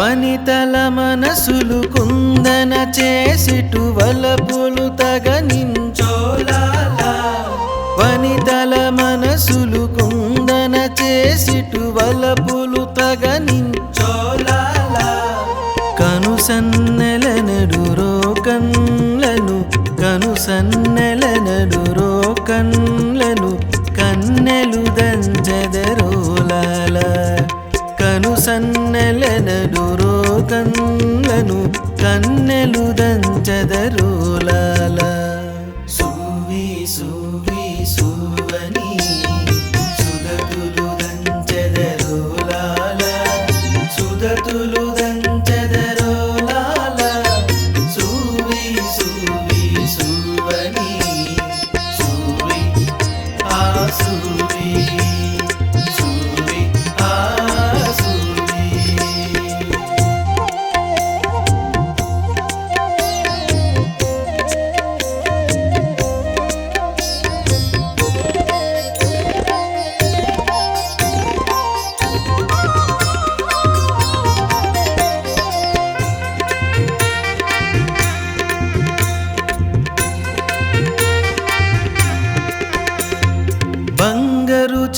వనితల మనసులు కుందన చేసిటు వలపులు తగనించోలా వనితల మనసులు కుందన చేసిటు వలపులు తగనించోలాల కనుసన్నెల నడురో కన్లను కనుసన్నెల నడురో కను సన్నెల నడురో కన్లను కన్నెలు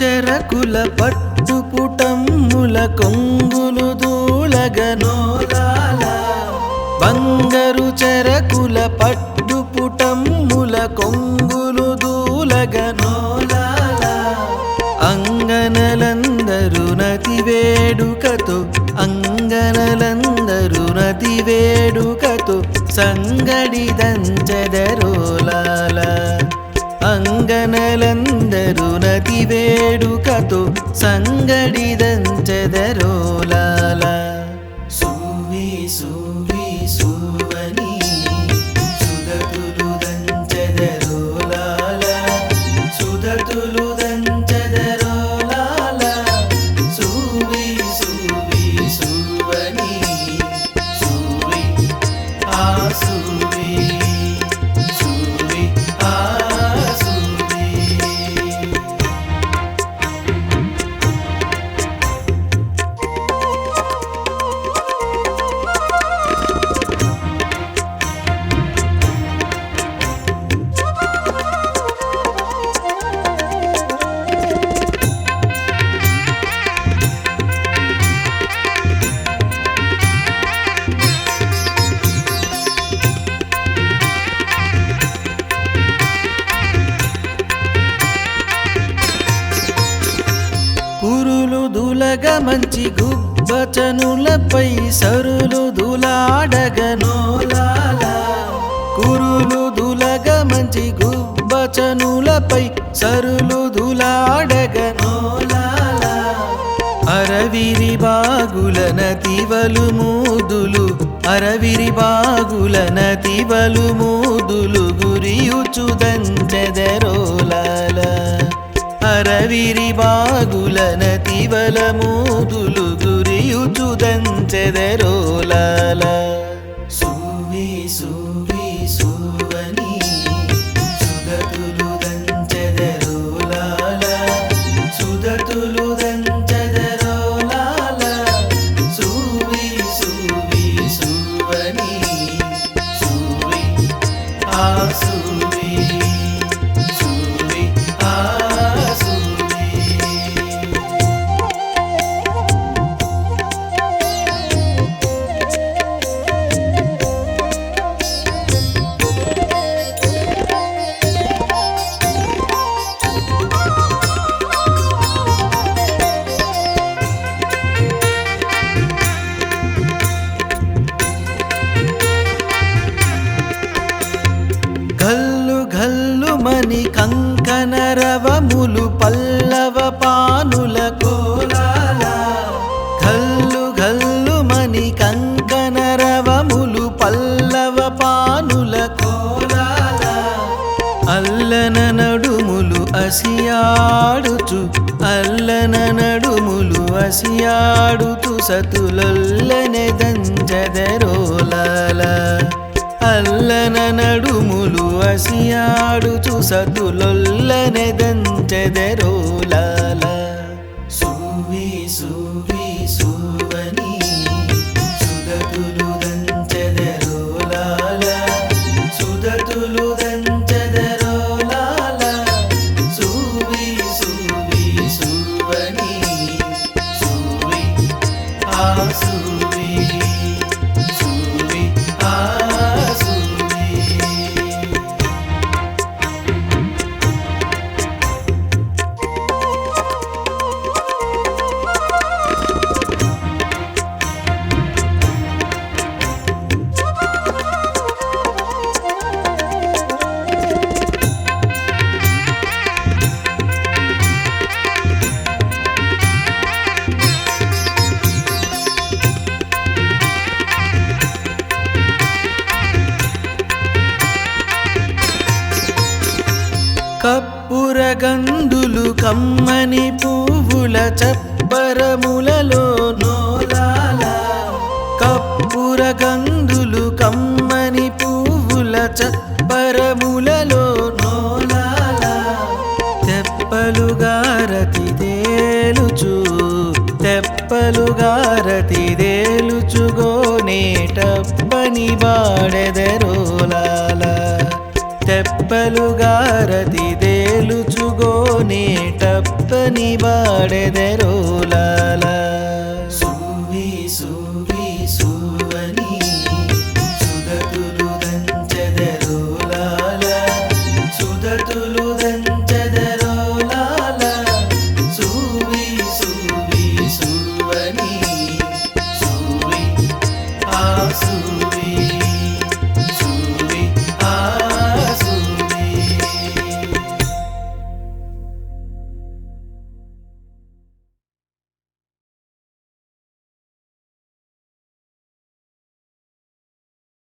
చెరకుల పట్టు పుటమ్ముల కొంగులు దూలగనోలాల బంగరు చెరకుల పట్టు పుటమ్ముల కొంగులు దూలగనోలాల అంగనలందరు నతి వేడుకతో అంగనలందరు నతి వేడుకతో సంగడి దంచదరోలాల. అంగనలందరు నది వేడుకతో సంగడి మంచి గుబ్బచనులపై సరులు దులాడగనోలాల కురులు దులగ మంచి గుబ్బచనులపై సరులు దులాడగనోలాల అరవిరి బాగుల నతివలు మూదులు అరవిరి బాగుల నతివలు మూదులు గురియుచుదంచెదరో అరవిరి బాగుల నతివల మూదులు గురియుచుదంచెదరోలాలా నరవములు పల్లవ పానుల కోలాల. గల్లు గల్లు మని కంకణ పల్లవ పానుల కోలాల. అల్లన నడుములు అసియాడుచు అల్లన నడుములు అసియాడుతు సతులొల్లనె దంజదరోలాల. అల్లన నడు కన్నులు అసియాడుచు సతులొల్లనెదంచెదెరోలా కప్పుర కమ్మని పువ్వుల చప్పరములలో నోలాల కప్పుర గందులు కమ్మని పువ్వుల చప్పరములలో నోలాల తెప్పలుగారతి తేలుచు తెప్పలుగారతి తేలుచుగోనేటప్పని బాడెదరోలాల తెప్పలుగా తేలుచుగోనేటప్పని బాడెదరోలాల సువి సువి సువని సుదతులు దంచెదరోలాల సుదతులు దంచెదరోలాల సువి సువి సువని సువి ఆ సువి